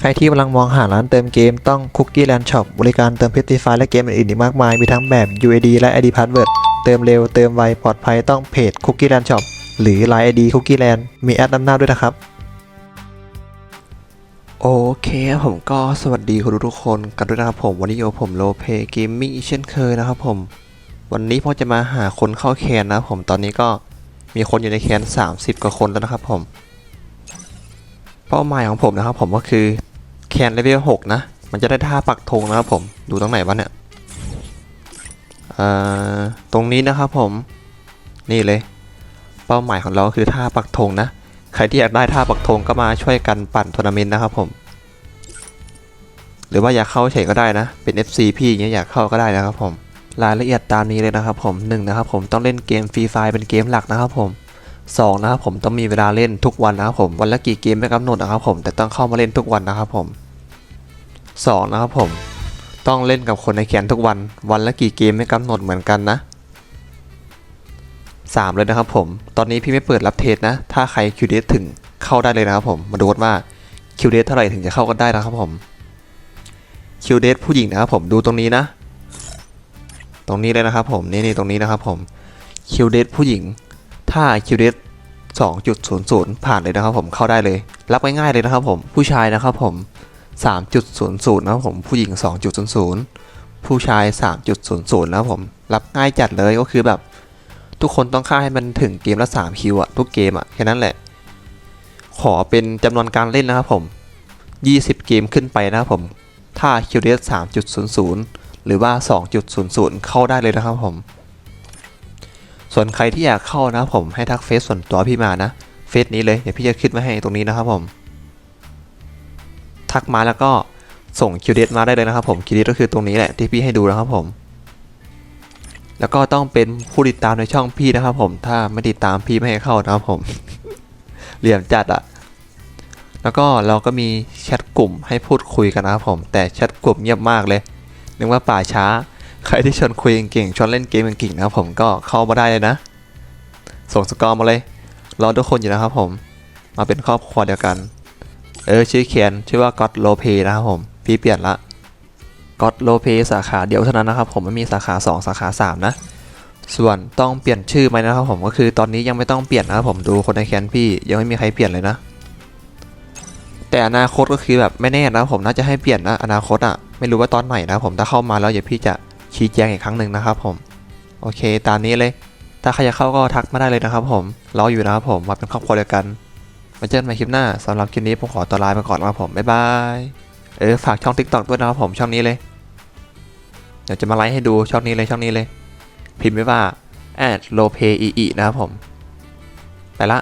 ใครที่กำลังมองหาร้านเติมเกมต้อง Cookie Land Shop บริการเติมเพชรฟรีไฟและเกมอื่นๆอีกมากมาย มีทั้งแบบ UID และ ID Password เติมเร็วเติมไวปลอดภัยต้องเพจ Cookie Land Shop หรือ Line ID Cookie Land มีแอดนำหน้าด้วยนะครับ โอเคผมก็สวัสดีคุณทุกคนกันด้วยนะครับผมวันนี้อยู่กับผมโลเพเกมมิ่งเช่นเคยนะครับผม วันนี้ผมจะมาหาคนเข้าแคนนะครับผมตอนนี้ก็มีคนอยู่ในแคน 30 กว่าคนแล้วนะครับผม เป้าหมายของผมนะครับ ผมก็คือแคนเลเวล6นะ มันจะได้ท่าปักธงนะครับผม ดูตรงไหนวะเนี่ยอ่าตรงนี้นะครับผม นี่เลย เป้าหมายของเราคือท่าปักธงนะ ใครที่อยากได้ท่าปักธงก็มาช่วยกันปั่นทัวร์นาเมนต์นะครับผม หรือว่าอยากเข้าเฉยก็ได้นะ เป็น FC พี่อย่างเงี้ยอยากเข้าก็ได้นะครับผม รายละเอียดตามนี้เลยนะครับผมหนึ่งนะครับผมต้องเล่นเกมฟรีไฟเป็นเกมหลักนะครับผม สองนะครับผมต้องมีเวลาเล่นทุกวันนะครับผมวันละกี่เกมไม่กำหนดนะครับผมแต่ต้องเข้ามาเล่นทุกวันนะครับผมสองนะครับผม ต้องเล่นกับคนในแคนทุกวัน วันละกี่เกมไม่กำหนดเหมือนกันนะสามเลยนะครับผม ตอนนี้พี่ไม่เปิดรับเทสนะ ถ้าใครคิวเดถึงเข้าได้เลยนะครับผมมาดูว่าคิวเดเท่าไหร่ถึงจะเข้ากันได้นะครับผมคิวเดผู้หญิงนะครับผมดูตรงนี้นะ ตรงนี้เลยนะครับผมนี่นี่ตรงนี้นะครับผมคิวเดผู้หญิง ถ้าคิวเด2.00 ผ่านเลยนะครับผมเข้าได้เลย รับง่ายๆเลยนะครับผมผู้ชายนะครับผม 3.00 นะครับผมผู้หญิง 2.00 ผู้ชาย 3.00 นะครับผม รับง่ายจัดเลยก็คือแบบ ทุกคนต้องค่าให้มันถึงเกมละ 3 คิวอะทุกเกมอะแค่นั้นแหละ ขอเป็นจำนวนการเล่นนะครับผม 20 เกมขึ้นไปนะครับผม ถ้าคิวเด3.00 หรือว่า 2.00 เข้าได้เลยนะครับผม ส่วนใครที่อยากเข้านะผมให้ทักเฟซส่วนตัวพี่มานะเฟซนี้เลยเดี๋ยวพี่จะขึ้นมาให้ตรงนี้นะครับผม ทักมาแล้วก็ส่งคิวเดมาได้เลยนะครับผมคิวเดก็คือตรงนี้แหละที่พี่ให้ดูนะครับผม แล้วก็ต้องเป็นผู้ติดตามในช่องพี่นะครับผมถ้าไม่ติดตามพี่ไม่ให้เข้านะครับผมเหลี่ยมจัดอะแล้วก็เราก็มีแชทกลุ่มให้พูดคุยกันนะครับผม แต่แชทกลุ่มเงียบมากเลยนึกว่าป่าช้า ใครที่ชวนคุยเก่งๆชวนเล่นเกมเก่งๆนะครับผมก็เข้ามาได้เลยนะ ส่งสกอร์มาเลยรอทุกคนอยู่นะครับผมมาเป็นครอบครัวเดียวกัน เออชื่อเขียนชื่อว่าก็ d โลเพนะครับผม พี่เปลี่ยนละก็ d โลเพสาขาเดียวเท่านั้นนะครับผมไม่มีสาขา 2 สาขา 3 นะ ส่วนต้องเปลี่ยนชื่อไหมนะครับผมก็คือตอนนี้ยังไม่ต้องเปลี่ยนนะครับผมดูคนในแคนพี่ยังไม่มีใครเปลี่ยนเลยนะ แต่อนาคตก็คือแบบไม่แน่นะครับผมน่าจะให้เปลี่ยนนะอนาคตอะไม่รู้ว่าตอนไหนนะครับผมถ้าเข้ามาแล้วเดี๋ยวพี่จะ ชี้แจงอีกครั้งหนึ่งนะครับผม โอเค ตามนี้เลย ถ้าใครจะเข้าก็ทักมาได้เลยนะครับผมรออยู่นะครับผมมาเป็นครอบครัวเดียวกันมาเจอกันใหม่คลิปหน้าสำหรับคลิปนี้ผมขอตัวลาไปก่อนนะครับผมบ๊ายบายเออฝากช่อง TikTok ด้วยนะครับผมช่องนี้เลยเดี๋ยวจะมาไลฟ์ให้ดูช่องนี้เลยช่องนี้เลย พิมพ์ไว้ว่า a d l o p e e นะครับผม ไปละ